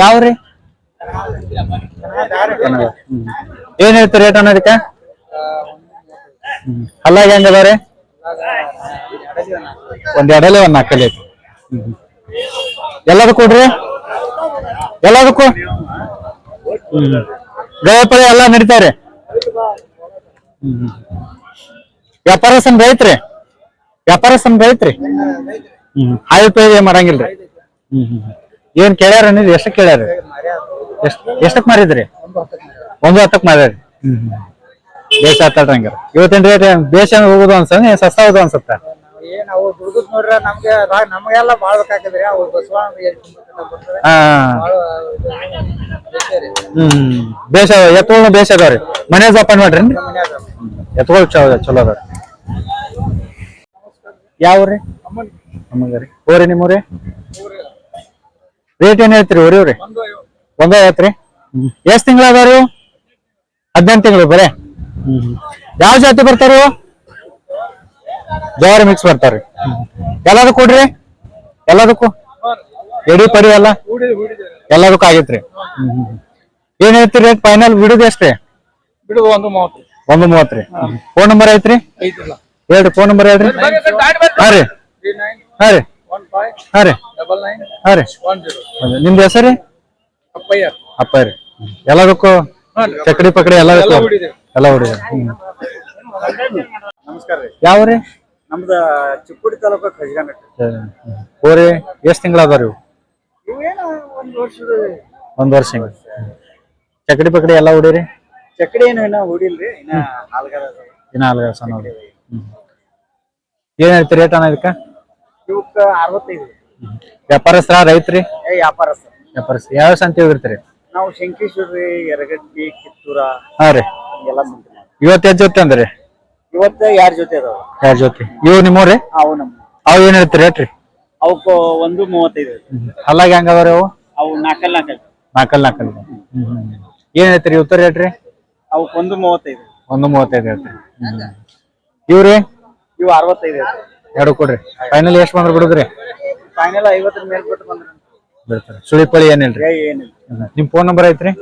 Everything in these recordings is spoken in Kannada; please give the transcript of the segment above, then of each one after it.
ಯಾವ್ರಿ? ರೀ. ಏನ್ ಹೇಳ್ತೀರಿ ರೇಟ್ ಅನ್ನೋದಕ್ಕೆ. ಹಲ್ಲಾಗ ಹೆಂಗ್ ಅದಾವ್ರಿ? ಒಂದ್ ಎಡಲೆ ಒಂದ್ ನಾಲ್ಕಲ್ಲಿ ಐತಿ. ಎಲ್ಲದಕ್ಕೂ ಕೊಡ್ರಿ? ಎಲ್ಲದಕ್ಕೂ? ಹ್ಮ್ ಗಯಪಳಿ ಎಲ್ಲ ವ್ಯಾಪಾರ ಹ್ಮ್ ಐತ್ರಿ ರೈತ್ರಿ? ವ್ಯಾಪಾರಸ್ಥನ್ ರೈತ್ರಿ? ಹ್ಮ್. ಏನ್ ಮಾಡಂಗಿಲ್ರಿ? ಹ್ಮ್ ಹ್ಮ್. ಏನ್ ಕೇಳ್ಯಾರ ನೀವು? ಎಷ್ಟು ಕೇಳ್ಯಾರ? ಎಷ್ಟ್ ಎಷ್ಟಕ್ ಮಾರಿದ್ರಿ? ಒಂದು ಹತ್ತಕ್ ಮಾರ್ಯಾರಿ. ಹ್ಮ್ ಹ್ಮ್ ಬೇಷ ಆತಾಳ್ರಿ ಹಂಗಾರ. ಇವತ್ತಿನ ರೇಟ್ ಬೇಸ ಹೋಗುದು ಅನ್ಸನ್ ಏನ್ ಸಸ್ತಾ ಹೋಗುದು ಅನ್ಸತ್ತ? ಏನ್ ಅವು ದುಡ್ದು ನೋಡ್ರ ನಮ್ಗೆ ರಾ- ನಮ್ಗೆಲ್ಲ ಬಾಳ್ಬೇಕಾಕದ್ರಿ ಅವು ಬಸವ ಹಾ. ಹ್ಮ್ ಬೇಷ ಎತ್ತುಗಳು ಬೇಷ ಅದಾವ್ರಿ. ಮನೆ ಜೋಪಾನ ಮಾಡ್ರಿ ಎತ್ತುಗಳು ಚಲೋ ಚಲೋ ಅದಾವ್ರಿ. ಯಾವ್ರಿ ಓರಿ ನಿಮ್ಮೂರಿ? ರೇಟ್ ಏನ್ ಹೇಳ್ತೀರಿ ಓರಿ ಅವ್ರಿ? ಒಂದ ಐವತ್ರಿ ಎಷ್ಟ್ ತಿಂಗಳ ಅದಾರು ಹದಿನೆಂಟು ತಿಂಗಳು ಬರೇ? ಯಾವ ಜಾತಿ ಬರ್ತಾರು ಜವಾರಿ ಮಿಕ್ಸ್ ಬರ್ತಾರ್ರಿ ಎಲ್ಲದಕ್ಕೂ ಕೊಡ್ರಿ? ಎಲ್ಲದಕ್ಕೂ? ಎಡಿ ಪಡಿ ಎಲ್ಲ? ಎಲ್ಲದಕ್ಕೂ ಆಗೈತ್ರಿ. ಏನ್ ಹೇಳ್ತೀರಿ ರೇಟ್ ಫೈನಲ್ ಬಿಡುದು ಎಷ್ಟ್ರಿ? ಒಂದು ಮೂವತ್ತು. ಒಂದು ಫೋನ್ ನಂಬರ್ ಐತ್ರಿ? ಹೇಳ್ರಿ ಫೋನ್ ನಂಬರ್ ಹೇಳ್ರಿ. ಹಾ ರೀ. ಹಾ ರೀ. ಹಾ ರೀ. ಹಾ ರೀ. ನಿಮ್ದು ಹೆಸರು ಅಪ್ಪಯ್ಯ. ಎಲ್ಲ ರೀ. ಎಲ್ಲದಕ್ಕೂ ಚಕಡಿ ಪಕಡಿ ಎಲ್ಲ ಎಲ್ಲ ಹುಡುಗ ನಮಸ್ಕಾರ ರೀ. ಯಾವ ರೀ ನಮ್ದ ಚಿಕ್ಕುಡಿ ತಾಲೂಕು ಖಜಗಾನ ಓರಿ ಎಷ್ಟ್ ತಿಂಗಳ ಅದಾವ ಒಂದು ಒಂದ್ ವರ್ಷ ಚಕಡಿ ಪಕಡಿ ಎಲ್ಲ ಹೊಡಿರಿ ಚಕ್ಕಡಿ ಏನು ಇನ್ನ ಹೊಡಿಲ್ರಿ ಇನ್ನ ಹಾಲ್ಗಾರ. ಇನ್ನ ಅಲ್ಗ ಸಣ್ಣ. ಏನ್ ಹೇಳ್ತೀರಿ ರೇಟ್ ಅನ್ನ ಇದಕ್ಕ? ಇವಕ್ಕ ಅರವತ್ತೈದು. ವ್ಯಾಪಾರಸ್ತ್ರ ರೈತ್ರಿ ಏ ವ್ಯಾಪಾರಸ್ಥ ವ್ಯಾಪಾರಸ್ಥ ಯಾವ ಸಂತೆ ಹೋಗಿರ್ತೀರಿ? ನಾವು ಶಂಕೇಶ್ವರಿ ಯರಗಟ್ಟಿ ಕಿತ್ತೂರ. ಹಾ ರೀ. ಎಲ್ಲ ಸಂತೆ ಮಾಡ್ತೀವಿ. ಇವತ್ತು ಎಷ್ಟು ಜೊತೆ ಅಂದ್ರಿ? ಇವತ್ತ ಯಾರ ಜೊತೆ ಅದಾವ? ಯಾರ್ ಜೊತೆ? ಇವು ನಿಮ್ಮವ್ರಿ ಅವು ನಮ್ಮ. ಅವು ಏನ್ ಹೇಳ್ತೀರಿ ಹೇಳ್ರಿ? ಅವಕ್ಕ ಒಂದು ಮೂವತ್ತೈದು ಅಲ್ಲಾಗ ಹೆಂಗ ಅದಾವ್ರಿ ಅವು? ಅವು ನಾಲ್ಕಲ್ ನಾಲ್ಕಲ್ ನಾಲ್ಕಲ್ ನಾಲ್ಕಲ್ ಏನ್ ಹೇಳ್ತೀರಿ ಉತ್ತರ ಹೇಳ್ರಿ? ಅವಕ್ ಒಂದು ಮೂವತ್ತೈದು. ಒಂದು ಮೂವತ್ತೈದು ಹೇಳ್ತೀರಿ. ಇವ್ರಿ? ಇವು ಅರವತ್ತೈದು ಎರಡು ಕೊಡ್ರಿ. ಫೈನಲ್ ಎಷ್ಟ್ ಬಂದ್ರೆ ಬಿಡುದ್ರಿ? ಫೈನಲ್ ಐವತ್ತರ ಮೇಲೆ ಬಿಟ್ಟು ಬಂದ್ರೆ ಬಿಡ್ತಾರೆ. ಸುಳಿ ಪಳಿ ಏನಿಲ್ರಿ ಏನಿಲ್ಲ. ನಿಮ್ ಫೋನ್ ನಂಬರ್ ಐತ್ರಿ?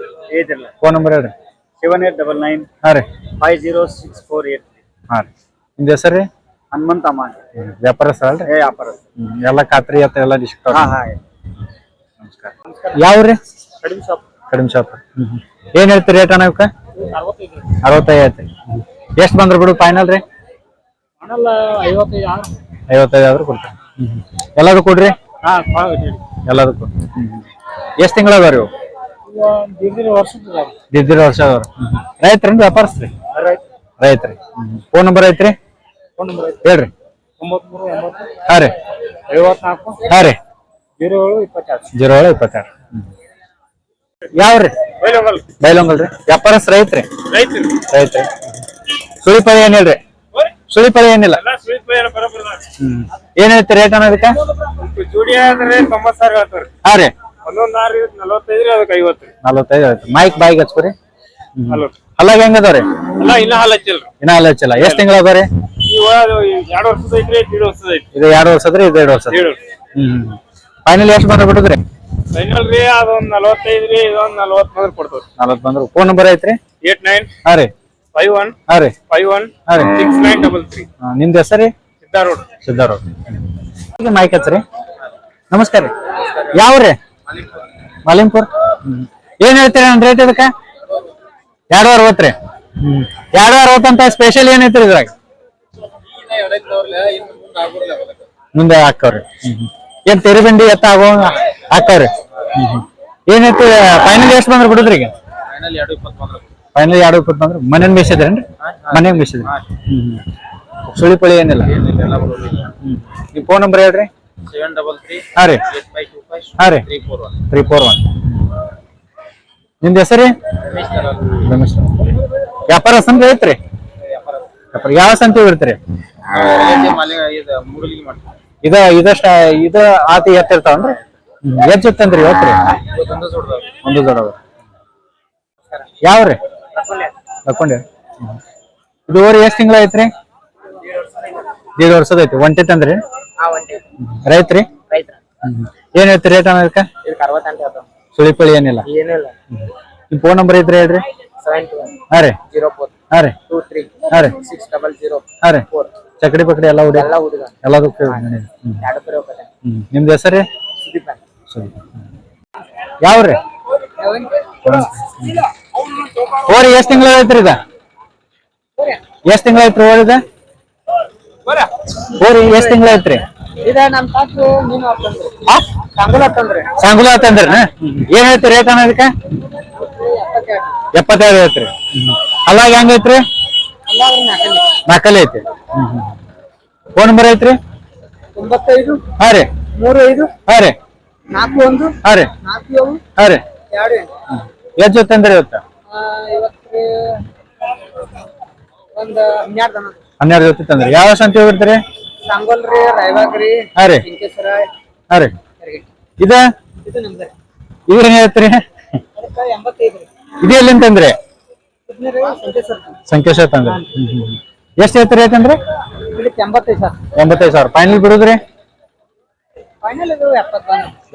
ಫೋನ್ ನಂಬರ್ ಹೇಳ್ರಿ. ಸೆವೆನ್ ಏಟ್ ಡಬಲ್ ನೈನ್ ಹಾ ರೀ. Five zero six four eight ಹಾ ರೀ. ನಿಮ್ದು ಹೆಸರು ರೀ? ಹನುಮಂತ ಅಮ್ಮ. ಸರ್ ಅಲ್ರಿ? ಏ ವ್ಯಾಪಾರ. ಎಲ್ಲ ಖಾತ್ರಿ ಅತ್ತ ಎಲ್ಲ ಡಿಸ್ಕೌಂಟ್ ಹಾ ಹಾ ಯಾವ್ರಿ ಕಡಿಮೆ ಶಾಪ್. ಕಡಿಮೆ ಶಾಪ್. ಏನ್ ಹೇಳ್ತೀರಿ ರೇಟ್ ಅಣ್ಣ ಇವಕ್ಕ? ಅರವತ್ತೈದು. ಅರವತ್ತೈದು ಎಷ್ಟು ಬಂದ್ರೆ ಬಿಡು ಫೈನಲ್ ರೀ? ಐವತ್ತೈದು ಆದ್ರೂ ಕೊಡ್ತಾರೆ ಎಲ್ಲಾದ್ರು ಕೊಡ್ರಿ? ಹಾ ಎಲ್ಲದಕ್ಕೂ. ಎಷ್ಟ್ ತಿಂಗಳ ಅದಾವ್ರಿ ಇವು ದಿದ್ದಿರ ವರ್ಷ ಅದಾವ್ರಿ ರೈತ್ರೇನ್ರಿ ವ್ಯಾಪಾರಸ್ತ್ರಿ ರೈತ್ರಿ. ಫೋನ್ ನಂಬರ್ ಐತ್ರಿ? ಫೋನ್ ನಂಬರ್ ಹೇಳ್ರಿ. ಹಾ ರೀ. ಹಾ ರೀ. ಜೀರೋ ಏಳು ಇಪ್ಪತ್ತೆರಡು ಯಾವ್ರಿ? ಬೈಲೊಂಗಲ್ ರೀ. ವ್ಯಾಪಾರಸ್ ರೈತ್ರಿ? ರೈತ್ರಿ. ರೈತ್ರಿ. ಹೇಳ್ರಿ? ಏನಿಲ್ರಿ ಸುಳಿಪಳಿ ಏನಿಲ್ಲ? ಹ್ಮ್. ಏನ್ ಹೇಳ್ತೀರಿ ರೇಟ್ ಅನ್ನೋದಕ್ಕೆ ಜೋಡಿ ಆದ್ರೆ ತೊಂಬತ್ ಸಾವಿರ ಹೇಳ್ತಾರೆ. ಹಾ ರೀ. ಒಂದೊಂದು ಆರು ಅದಕ್ಕೆ ಐವತ್ತು. ನಲವತ್ತೈದು ಆಯ್ತು ಮೈಕ್ ಬಾಯಿಗೆ ಹಚ್ಕೊರಿ. ಹಲೋ. ಅಲ್ಲಾಗ ಹೆಂಗ್ ಅದಾವ್ರಿ ಅಲ್ಲ ಇನ್ನ ಹಾಲು ಹಚ್ಚಿಲ್ರಿ ಇನ್ನ ಹಾಲು ಹಚ್ಚಿಲ್ಲ. ಎಷ್ಟ್ ತಿಂಗಳ ಅದಾವ್ರಿ ಇವ ಎರಡು ವರ್ಷದ ಐತ್ರಿ ಎರಡು ವರ್ಷದ ಐತಿ ಇದು ಎರಡು ವರ್ಷದ್ರಿ ಇದು ಎರಡು ವರ್ಷ ಏಳು ಹ್ಮ್ ಫೈನಲ್ ಎಷ್ಟು ಬಂದ್ರೆ ಬಿಡುದ್ರಿ? ಫೈನಲ್ ರೀ ಅದೊಂದ್ ನಲವತ್ತೈದು ರೀ ನಲವತ್ತ್ ಬಂದ್ರೆ ಕೊಡ್ತೇವೆ ನಲವತ್ತು ಬಂದ್ರು. ಫೋನ್ ನಂಬರ್ ಐತ್ರಿ? Eight nine. ಹಾ ರೀ. ಫೈವ್ ಒನ್ ಹಾ ರೀ. ಫೈವ್ ಒನ್ ಹಾ ರೀ. Six nine double three. ಹಾ, ನಿಮ್ದು ಹೆಸರಿ ಸಿದ್ದಾರೋಡ್ ಸಿದ್ಧಾರೋಡ್ ಈಗ ಮೈಕ್ ಹಚ್ಚ್ರಿ ನಮಸ್ಕಾರ ರೀ. ಯಾವ್ರಿ ಮಲಿಂಪುರ್. ಏನ್ ಹೇಳ್ತೀರಿ ನನ್ ರೇಟ್ ಇದಕ್ಕ? ಎರಡು ಅರವತ್ತು ರೀ. ಎರಡು ಅರವತ್ತು ಅಂತ ಸ್ಪೆಷಲ್ ಏನ್ ಐತ್ರಿ ಇದ್ರಾಗ? ಮುಂದೆ ಹಾಕವ್ರಿ. ಏನ್ ತೆರಿಬಂಡಿ ಎತ್ತ ಆಗೋ ಹಾಕವ್ರಿ. ಏನೈತಿ ಫೈನಲ್ ಎಷ್ಟು ಬಂದ್ರೆ ಬಿಡುದ್ರಿ ಈಗ? ಫೈನಲ್ ಎರಡು ಕೊಟ್ಟು ಅಂದ್ರೆ ಮನೇನ್ ಮೇಯ್ಸಿದ್ರೇನ್ರಿ ಮನೆಗ್ ಮೇಯ್ಸಿದ್ರಿ ಸುಳಿ ಪಳಿ ಏನಿಲ್ಲ. ನೀವು ಫೋನ್ ನಂಬರ್ ಹೇಳ್ರಿ. ಸೆವೆನ್ ಡಬಲ್ ತ್ರೀ ಹಾ ರೀ. ಹಾ ರೀ. Three four one three four one ನಿಮ್ದು ಹೆಸರು? ರಮೇಶ್ ಸಂತೆ ಐತ್ರಿ? ವ್ಯಾಪಾರ. ಯಾವ ಸಂತೆ ಇರ್ತೀರಿ ಇದು ಇದಷ್ಟ ಇದ ಆತಿ ಎತ್ತಿರ್ತಾವನ್ರಿ ಇವತ್ತೊಂದು ಸುಡ್ದವ್ರು ಒಂದು ದೊಡ್ಡವ ಯಾವ್ರಿ? ತಕೊಂಡೆ. ಇದು ಓರಿ ಎಷ್ಟ್ ತಿಂಗಳ ಐತ್ರಿ ದೇಡ್ ವರ್ಷದ ಐತಿ ಒಂಟಿ ತಂದ್ರಿ? ರೈತ್ರಿ? ರೈತರ. ಏನ್ ಹೇಳ್ತೀರಿ ರೇಟ್ ಅನ್ನೋದಕ್ಕ ಸುಳಿಪಳಿ ಏನಿಲ್ಲ. ಏನಿಲ್ಲ ನಿಮ್ ಫೋನ್ ನಂಬರ್ ಐತ್ರಿ ಹೇಳ್ರಿ. ಹಾ ರೀ. ಹಾ ರೀ. ಹಾ ರೀ. ಹಾ ರೀ. ಚಕಡಿ ಪಕಡಿ ಎಲ್ಲ ಹೊಡಿ ಎಲ್ಲ ಹುಡುಗ ಹ್ಮ್. ನಿಮ್ದು ಹೆಸರು? ರೀ ಯಾವ್ರಿ? ಓರಿ ಎಷ್ಟ್ ತಿಂಗಳ ಐತ್ರಿ ಇದ? ಎಷ್ಟ್ ತಿಂಗಳ ಐತ್ರಿ ಓರಿದ ಓರಿ. ಎಷ್ಟ್ ತಿಂಗಳ ಐತ್ರಿ ಸಂಗುಲ ಆತಂದ್ರಿ ಏನ್? ಐತಿ ರೇಟ್ ಅನ್ನೋದಕ್ಕ ಎಪ್ಪತ್ತೈದು ಐತ್ರಿ ಅಲ್ಲಾಗ ಹೆಂಗ್ ಐತ್ರಿ? ನಕಲಿ ನಾಲ್ಕಲ್ಲಿ ಐತಿ. ಫೋನ್ ನಂಬರ್ ಐತ್ರಿ? ತೊಂಬತ್ತೈದು ಹಾ ರೀ. ಮೂರು ಐದು ಹಾ ರೀ. ನಾಲ್ಕು ಒಂದು ಹಾ ರೀ. ನಾಲ್ಕು ಏಳು ಹಾ ರೀ. ಎರಡು ಎಷ್ಟ್ ಜೊತೆ ಅಂದ್ರಿ ಇವತ್ತ? ಹನ್ನೆರಡು ಜೊತೆ ತಂದ್ರಿ. ಯಾವ ಸಂತೆ ಹೋಗಿರ್ತೀರಿ? ಸಂಗೊಲ್ರಿ ರೀ ರಾಯಬಾಗ್ ರೀ ಹಾ ರೀ. ಲಿಂಕೇಶ್ವರ ಹಾ ರೀ. ಹೆರಗಿಟ್ಟಿ. ಇದ? ನಮ್ದು. ಐತ್ರಿ ಅದಕ್ಕೆ ಎಂಬತ್ತೈದು ಇದು ಎಲ್ಲಿ ಅಂತಂದ್ರೆ ಸಂಕೇಶ್ವರ ಸಂಕೇಶ ತಂದ್ರಿ. ಎಷ್ಟು ಐತಿ ಯಾಕಂದ್ರೆ ಎಂಬತ್ತೈದು ಸಾವಿರ. ಎಂಬತ್ತೈದು ಸಾವಿರ. ಫೈನಲ್ ಬಿಡುದ್ರಿ? ಫೈನಲ್ ಇದು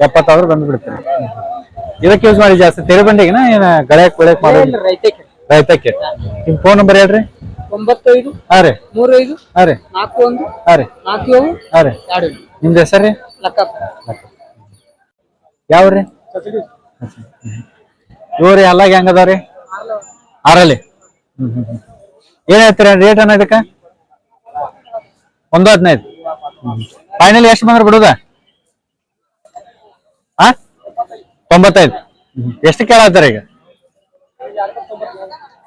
ಎಪ್ಪತ್ತಾದ್ರು ಬಂದು ಬಿಡ್ತೀರಿ ಇದಕ್ಕೆ ಯೂಸ್ ಮಾಡಿ ಜಾಸ್ತಿ ತೆರೆ ಬಂಡಿಗೆನ? ಏನ ಗಳಕ್ ಬೆಳಕ್ ಮಾಡೋದು? ಇಲ್ಲ ರೈತಕ್ಕೆ ರೈತಕ್ಕೆ ನಿಮ್ ಫೋನ್ ನಂಬರ್ ಹೇಳ್ರಿ. ಒಂಬತ್ತೈದು ಹಾ ರೀ. ಮೂರು ಐದು ಹಾ ರೀ. ನಾಲ್ಕು ಒಂದು ಹಾ ರೀ. ನಾಲ್ಕು ಏಳು ಹಾ ರೀ. ಎರಡು ನಿಮ್ದು ಹೆಸರು ರೀ? ಯಾವ್ರಿ ಇವ್ರಿ ಅಲ್ಲಾಗ ಹೆಂಗ್ ಅದಾವ್ರಿ? ಆರಲ್ಲಿ ಹ್ಮ್ ಹ್ಮ್ ಹ್ಮ್. ಏನ್ ಹೇಳ್ತೀರ? ರೇಟ್ ಅನ್ನ ಇದಕ್ಕ? ಒಂದು ಹದಿನೈದು. ಫೈನಲ್ ಎಷ್ಟು ಬಂದ್ರೆ ಬಿಡುದ ಹಾ ತೊಂಬತ್ತೈದು. ಎಷ್ಟು ಕೇಳತ್ತಾರ ಈಗ?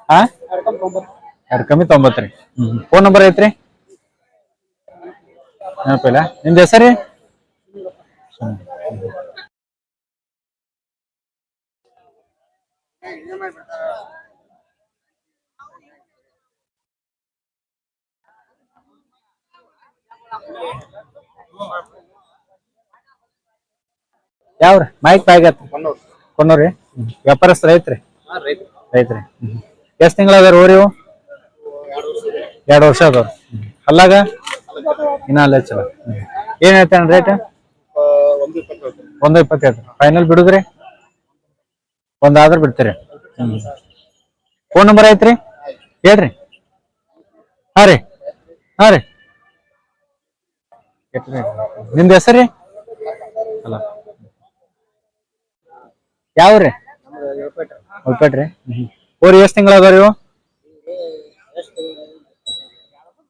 ಹಾ ಎರಡು ಕಮ್ಮಿ ತೊಂಬತ್ತು ರೀ. ಫೋನ್ ನಂಬರ್ ಐತ್ರಿ? ನೆನಪಿಲ್ಲ. ನಿಮ್ದು ಹೆಸರಿ? ರೀ ಯಾವ್ರಿ? ಮೈಕ್ ಬಾಯ್ಗತ್ ಕೊನ್ನೂರಿ ವ್ಯಾಪಾರಸ್ಥ ರೈತ್ರಿ? ರೈತ್ರಿ. ಎಷ್ಟ್ ತಿಂಗಳ ಅದಾರ ಇವು ಎರಡು ವರ್ಷ ಅದಾವ ಅಲ್ಲಾಗ ಇನ್ನ ಅಲ್ಲ ಚಲೋ. ಏನ್ ಹೇಳ್ತಾನ ರೇಟ್ ಒಂದು ಇಪ್ಪತ್ತೈದು ಫೈನಲ್ ಬಿಡುದ್ರಿ? ಒಂದ್ ಆದ್ರ ಬಿಡ್ತೀರಿ. ಫೋನ್ ನಂಬರ್ ಐತ್ರಿ? ಹೇಳ್ರಿ. ಹಾ ರೀ. ಹಾ ರೀ. ನಿಮ್ದು ಹೆಸರು? ರೀ ಅಲ್ಲ. ಯಾವ್ರಿ? ಉಳ್ಪೇಟ್ರಿ? ಊರಿ ಎಷ್ಟ್ ತಿಂಗಳ ಅದಾವ ಇವು?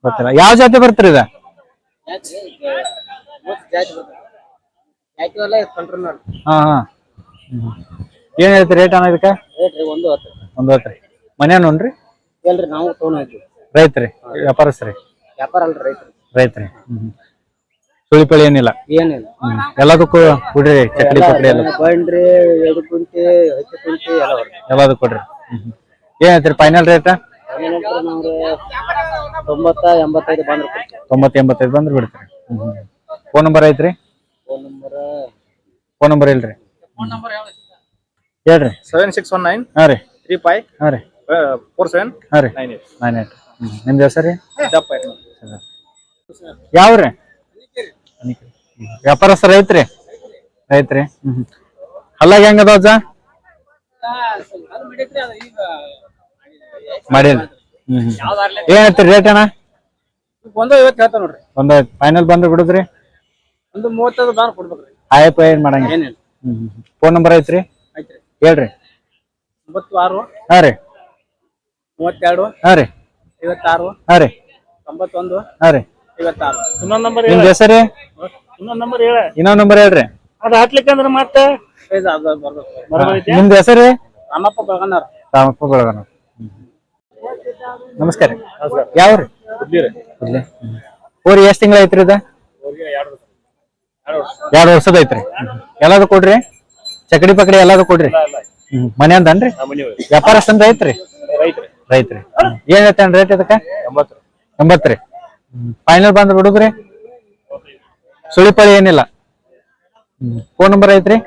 ಗೊತ್ತಿಲ್ಲ. ಯಾವ ಜಾತಿ ಬರ್ತೀರಿ ಇದ? ಹಾ ಹಾ. ಏನ್ ಹೇಳ್ತೀರಿ ರೇಟ್ ಅನ್ನ ಇದಕ್ಕ? ಒಂದು ಹೊತ್ರಿ ಮನೆ ನೋಡ್ರಿ ಎಲ್ರಿ ನಾವು ರೈತ್ರಿ ವ್ಯಾಪಾರಸ್ತ್ರಿ ವ್ಯಾಪಾರ ಅಲ್ರಿ ರೈತ್ರಿ. ರೈತ್ರಿ. ಸುಳಿ ಪಳಿ ಏನಿಲ್ಲ. ಏನಿಲ್ಲ. ಹ್ಮ್. ಎಲ್ಲದಕ್ಕೂ ಕೊಡ್ರಿ ಚಕ್ರಿ ಪಕ್ರಿ ಎಲ್ಲ ಬಂಡ್ರಿ ಎರಡು ಕುಂಟಿ ಹತ್ತು ಕುಂಟಿ ಎಲ್ಲ ಬರ್ತದೆ ಎಲ್ಲದಕ್ಕೂ ಕೊಡ್ರಿ. ಹೇಳ್ತೀರಿ ಫೈನಲ್ ರೇಟ್ ಆಮೇಲೆ ತೊಂಬತ್ತ ಎಂಬತ್ತೈದು ಬಂದ್ರೆ ತೊಂಬತ್ ಎಂಬತ್ತೈದು ಬಂದ್ರೆ ಬಿಡ್ತೀರಿ. ಫೋನ್ ನಂಬರ್ ಐತ್ರಿ? ಫೋನ್ ನಂಬರ್ ಫೋನ್ ನಂಬರ್ ಇಲ್ರಿ. ಹೇಳ್ರಿ. ಸೆವೆನ್ ಸಿಕ್ಸ್ ಒನ್ ನೈನ್ ಹಾ ರೀ. ತ್ರೀ ಫೈವ್ ಹಾ ರೀ. ಫೋರ್ ಸೆವೆನ್ ಹಾ ರೀ. ನೈನ್ ಏಟ್ ನೈನ್ ಏಟ್ ನಿಮ್ದು ಹೆಸರು ರೀ? ಯಾವ್ರಿ? ವ್ಯಾಪಾರಸ್ಥ ರೈತ್ರಿ? ರೈತ್ರಿ? ಹ್ಮ್ ಅಲ್ಲಾಗ ಹೆಂಗ ಅದಾವ ಅಜ್ಜ? ಮಾಡೇನಿ ಹ್ಮ್ ಏನ್ ಹೇಳ್ತೀರಿ ರೇಟ್ ಅಣ್ಣ? ಒಂದು ಐವತ್ತು. ಹೇಳ್ತಾವ ನೋಡ್ರಿ ಒಂದ್ ಫೈನಲ್ ಬಂದ್ರೆ ಬಿಡುದ್ರಿ? ಒಂದು ಮೂವತ್ತೈದು ಬಾರ್ ಕೊಡ್ಬೇಕ್ರಿ ಆಯಪ್ಪ ಏನ್ ಮಾಡಂಗ ಏನಿಲ್ಲ ಹ್ಮ್ ಫೋನ್ ನಂಬರ್ ಐತ್ರಿ? ಐತ್ರಿ. ಹೇಳ್ರಿ. ಒಂಬತ್ತು ಆರು. ಹಾ ರೀ. ಮೂವತ್ತೆರಡು. ಹಾ ರೀ. ಐವತ್ತಾರು. ಹಾ ರೀ. ತೊಂಬತ್ತೊಂದು. ಹಾ ರೀ. ಐವತ್ತಾರು. ಇನ್ನೊಂದು ನಂಬರ್ ನಿಮ್ದು ಹೆಸರು? ಇನ್ನೊಂದು ನಂಬರ್ ಹೇಳ. ಇನ್ನೊಂದ್ ನಂಬರ್ ಹೇಳ್ರಿ. ಅದು ಹಾಕ್ಲಿಕ್ಕಂದ್ರ ಅಂದ್ರೆ ಮತ್ತೆ? ಇದು ಅದು ಬರ್ಬೇಕು. ಬರೋಬೈತೆ ನಿಮ್ದು ಹೆಸರು? ರಾಮಪ್ಪ ಬೆಳಗಣ್ಣವ್ರು ರಾಮಪ್ಪ ಬೆಳಗನ ನಮಸ್ಕಾರ. ರೀ. ಯಾವ್ರಿ ಕುದ್ಲಿ ಊರಿ ಎಷ್ಟ್ ತಿಂಗಳ ಐತ್ರಿ ಇದ? ಎರಡ್ ವರ್ಷದ ಐತ್ರಿ. ಎಲ್ಲಾದ್ರು ಕೊಡ್ರಿ? ಚಕಡಿ ಪಕಡಿ ಎಲ್ಲಾದ್ರು ಕೊಡ್ರಿ? ಹ್ಮ್. ಮನೆ ಅಂದನ್ರಿ? ವ್ಯಾಪಾರಸ್ಥಂದ ಐತ್ರಿ? ರೈತ್ರಿ. ರೈತ್ರಿ. ಏನ್ ಐತೆ ರೇಟ್ ಇದಕ್ಕ? ಎಂಬತ್ತು. ಎಂಬತ್ತ್ರಿ ಫೈನಲ್ ಬಂದ್ರೆ ಹುಡುಗ್ರಿ? ಸುಳಿಪಳಿ ಏನಿಲ್ಲ. ಫೋನ್ ನಂಬರ್ ಐತ್ರಿ?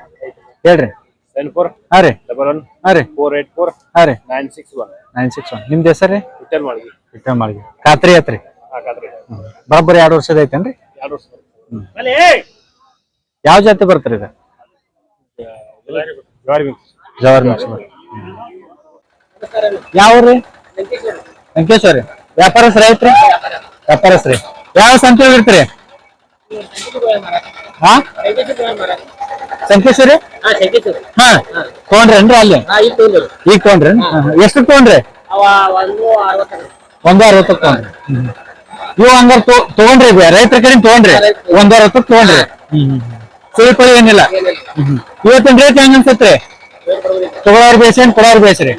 ಹೇಳ್ರಿ. ಸೆವೆನ್ ಫೋರ್ ಹಾ ರೀ. ಡಬಲ್ ಒನ್ ಹಾ ರೀ. ಫೋರ್ ಏಟ್ ಫೋರ್ ಹಾ ರೀ. Nine six one nine six one ನಿಮ್ದು ಹೆಸರು ರೀ? ರಿಟರ್ನ್ ಮಾಡಿ ರಿಟರ್ನ್ ಮಾಡಿ ಖಾತ್ರಿ ಐತ್ರಿ. ಬರೋಬ್ಬರಿ ಎರಡು ವರ್ಷದ ಐತೇನ್ರಿ? ಎರಡು ವರ್ಷ ಯಾವ ಜಾತಿ ಬರ್ತಾರೆ ಇದು? ಜವಾರಿ ಮಿಕ್ಸ್. ಯಾವ ರೀ? ವೆಂಕಟೇಶ್ವರಿ. ವ್ಯಾಪಾರಸ್ ಐತ್ರಿ? ವ್ಯಾಪಾರಸ್ ರೀ ಯಾವ ಸಂತೆ ಹೋಗಿರ್ತೀರಿ? ಹಾ? ಸಂಕೇಶ್ವರಿ? ಹಾ ತೊಗೊಂಡ್ರೇನ್ರಿ ಅಲ್ಲಿ? ಈಗ ತಗೊಂಡ್ರಿ ಎಷ್ಟು ತಗೊಂಡ್ರಿ? ಒಂದ್ ಅರವತ್ತಕ್ಕೆ ತಗೊಂಡ್ರಿ. ಇವು ಹಂಗಾರ ತಗೊಂಡ್ರಿ ತೊಗೊಂಡ್ರಿ. ರೈತರ ಕಡೆ. ತೊಗೊಂಡ್ರಿ ಒಂದ್ ಅರವತ್ತಕ್ಕೆ ಹ್ಮ್ ಸುಳಿ ಪಳಿ ಏನಿಲ್ಲ. ಇವತ್ತಿನ ರೇಟ್ ಹೆಂಗ್ ಅನ್ಸತ್ರಿ ತಗೊಳೋರ್ ಏನ್ ಕೊಡೋರ್ ಬೇಸ್ರಿ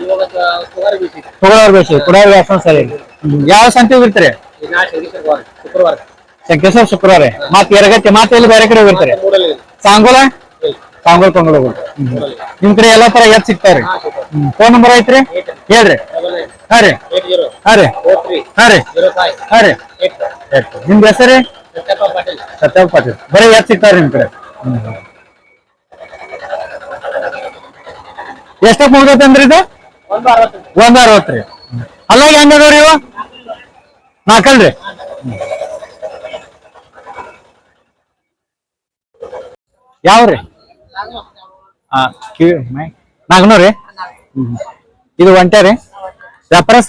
ತಗೊಳೋರ್ ಬೇಸಿ ಕೊಡೋರ್ ವ್ಯಾಪಾರ ಸರಿ ಹ್ಮ್. ಯಾವ ಸಂತೆ ಹೋಗಿರ್ತೀರಿ? ಶುಕ್ರವಾರ ಸಂಕೇಶ್ವರ ಶುಕ್ರವಾರ? ಮತ್ ಎರಗತ್ತೆ ಮತ್ತೆ ಎಲ್ಲಿ ಬೇರೆ ಕಡೆ ಹೋಗಿರ್ತಾರೆ? ಸಾಂಗೋಲ? ಸಾಂಗೋಲ್ ಕೊಂಗೋಲ ನಿಮ್ ಕಡೆ ಎಲ್ಲಾ ತರ ಎತ್ ಸಿಗ್ತಾವ್ರಿ? ಫೋನ್ ನಂಬರ್ ಐತ್ರಿ? ಹೇಳ್ರಿ. ಹಾ ರೀ. ಹಾ ರೀ. ಹಾ ರೀ. ಹಾ ರೀ. ನಿಮ್ದು ಹೆಸರಿ? ಸತ್ಯಪ್ಪ ಪಾಟೀಲ್. ಬರೀ ಎತ್ ಸಿಗ್ತಾವ್ರಿ ನಿಮ್ ಕಡೆ? ಎಷ್ಟಕ್ಕೆ ಮುಗ್ದೈತಂದ್ರಿ ಇದು? ಒಂದ್ ಅರವತ್ತು. ರೀ ಅಲ್ಲಾಗ ಹೆಂಗ್ ಅದಾವ್ರಿ ಇವು? ನಾಲ್ಕಲ್ರಿ ಯಾವ್ರಿ? ಆ ಕಿವಿ ನಾಲ್ಕನೂರು ಹ್ಮ್. ಇದು ಒಂಟೆ ರೀ.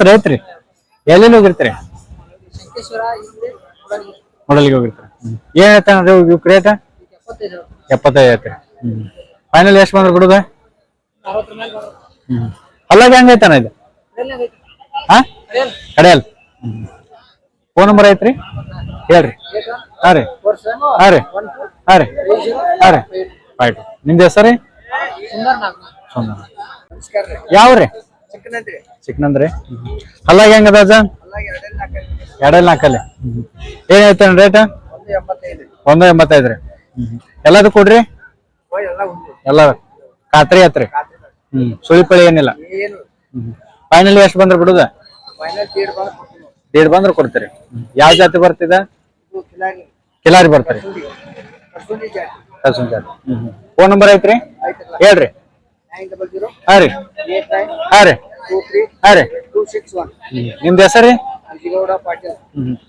ರೈತ್ರಿ. ಐತ್ರಿ ಎಲ್ಲೆಲ್ಲಿ ಹೋಗಿರ್ತೀರಿ? ಮೊಡಲಿಗೆ ಹೋಗಿರ್ತೀರಿ. ಹ್ಮ್. ಏನ್ ಹೇಳ್ತಾನ್ರಿ ಇವ್ ರೇಟ್ ಎಪ್ಪತ್ತೈದು ಐತ್ರಿ ಹ್ಮ್. ಫೈನಲ್ ಎಷ್ಟು ಬಂದ್ರೆ ಬಿಡುದ? ಹ್ಮ್. ಅಲ್ಲಾಗ ಹೆಂಗೈತಾನ ಇದು? ಹಾ? ಕಡೆಯಲ್. ಫೋನ್ ನಂಬರ್ ಐತ್ರಿ? ಹೇಳ್ರಿ. ಹಾ ರೀ. ಹಾ ರೀ. ಹಾ ರೀ. ಹಾ ರೀ. ಆಯ್ತು. ನಿಮ್ದು ಹೆಸರು ರೀ? ಯಾವ್ರಿ ಚಿಕ್ಕನಂದ್ರಿ. ಅಲ್ಲಾಗ ಹೆಂಗದ ಅಜ್ಜ? ಎರಡಲ್ಲಿ ನಾಲ್ಕಲ್ಲಿ. ಏನ್ ಹೇಳ್ತೇನೆ ರೇಟ್ ಒಂದು ಎಂಬತ್ತೈದು. ರೀ. ಎಲ್ಲದು ಕೊಡ್ರಿ? ಎಲ್ಲ ಖಾತ್ರಿ ಆತ್ರಿ ಹ್ಮ್. ಸುಳಿಪಳಿ ಏನಿಲ್ಲ. ಫೈನಲ್ ಎಷ್ಟು ಬಂದ್ರೆ ಬಿಡುದ? ದೇಡ್ ಬಂದ್ರೆ ಕೊಡ್ತೀರಿ. ಯಾವ ಜಾತಿ ಬರ್ತಿದೆ? ಕಿಲಾರಿ ಬರ್ತಾರೆ. ಫೋನ್ ನಂಬರ್ ಐತ್ರಿ? ಹೇಳ್ರಿ. ಹಾ ರೀ. ಹಾ ರೀ. ಹಾ ರೀ. ನಿಮ್ದು ಹೆಸರು? ರೀ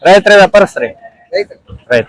ರೈತರ ವ್ಯಾಪಾರಸ್ತ್ರಿ ರೈತ